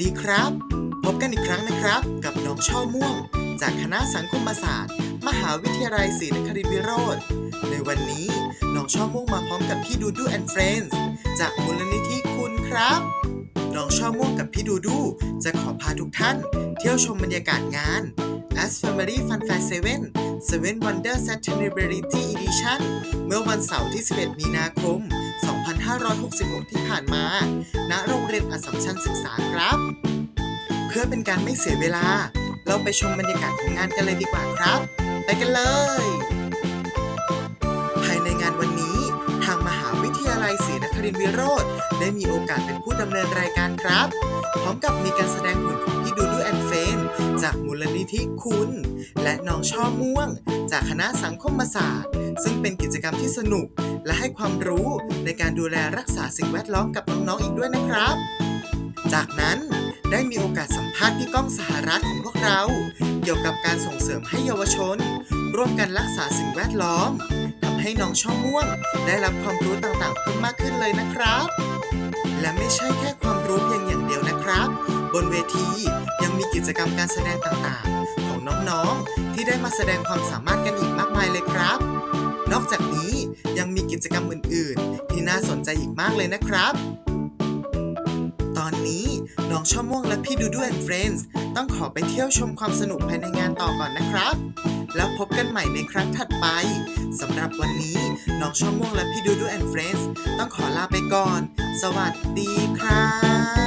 ดีครับ พบกันอีกครั้งนะครับ กับน้องช่อม่วง จากคณะสังคมศาสตร์ มหาวิทยาลัยศรีนครินทร์วิโรธในวันนี้น้องช่อม่วงมาพร้อมกับพี่ดูดูแอนด์เฟรนด์จากมูลนิธิคุณครับ น้องช่อม่วงกับพี่ดูดู จะขอพาทุกท่าน เที่ยวชมบรรยากาศงาน As Family Fun Fair 7 7 Wonder Sustainability Edition เมื่อวันเสาร์ที่ 11 มีนาคม 2566 ที่ผ่านมา ณ โรงเรียนอัสสัมชัญศึกษาครับ เพื่อเป็นการไม่เสียเวลา เราไปชมบรรยากาศของงานกันเลยดีกว่าครับ ไปกันเลย ภายในงานวันนี้ ทางมหาวิทยาลัยศรีนครินทร์วิโรธได้มีโอกาสเป็นผู้ดำเนินรายการครับ พร้อมกับมีการแสดงหุ่นของพี่ดูดูแอนเฟน จากมูลนิธิคุณ และน้องช่อม่วง จากคณะสังคมศาสตร์ ซึ่งเป็นกิจกรรมที่สนุก และให้ความรู้ในการดูแลรักษาสิ่งแวดล้อมกับน้องๆอีกด้วยนะครับ จากนั้นได้มีโอกาสสัมภาษณ์พี่ก้องสหรัฐของพวกเรา เกี่ยวกับการส่งเสริมให้เยาวชน ร่วมกันรักษาสิ่งแวดล้อมทำให้น้องช่อม่วง ได้รับความรู้ต่างๆเพิ่มมากขึ้นเลยนะครับ และไม่ใช่แค่ความรู้เพียงอย่างเดียวนะครับ บนเวที จกรรมการแสดงต่างๆ ของน้องๆ ที่ได้มาแสดงความสามารถกันอีกมากมายเลยครับ นอกจากนี้ยังมีกิจกรรมอื่นๆ ที่น่าสนใจอีกมากเลยนะครับ ตอนนี้น้องช่อม่วงและพี่ดูดูแอนเฟรนด์ต้องขอไปเที่ยวชมความสนุกภายในงานต่อก่อนนะครับ แล้วพบกันใหม่ในครั้งถัดไปสำหรับวันนี้น้องช่อม่วงและพี่ดูดูแอนเฟรนด์ต้องขอลาไปก่อน สวัสดีครับ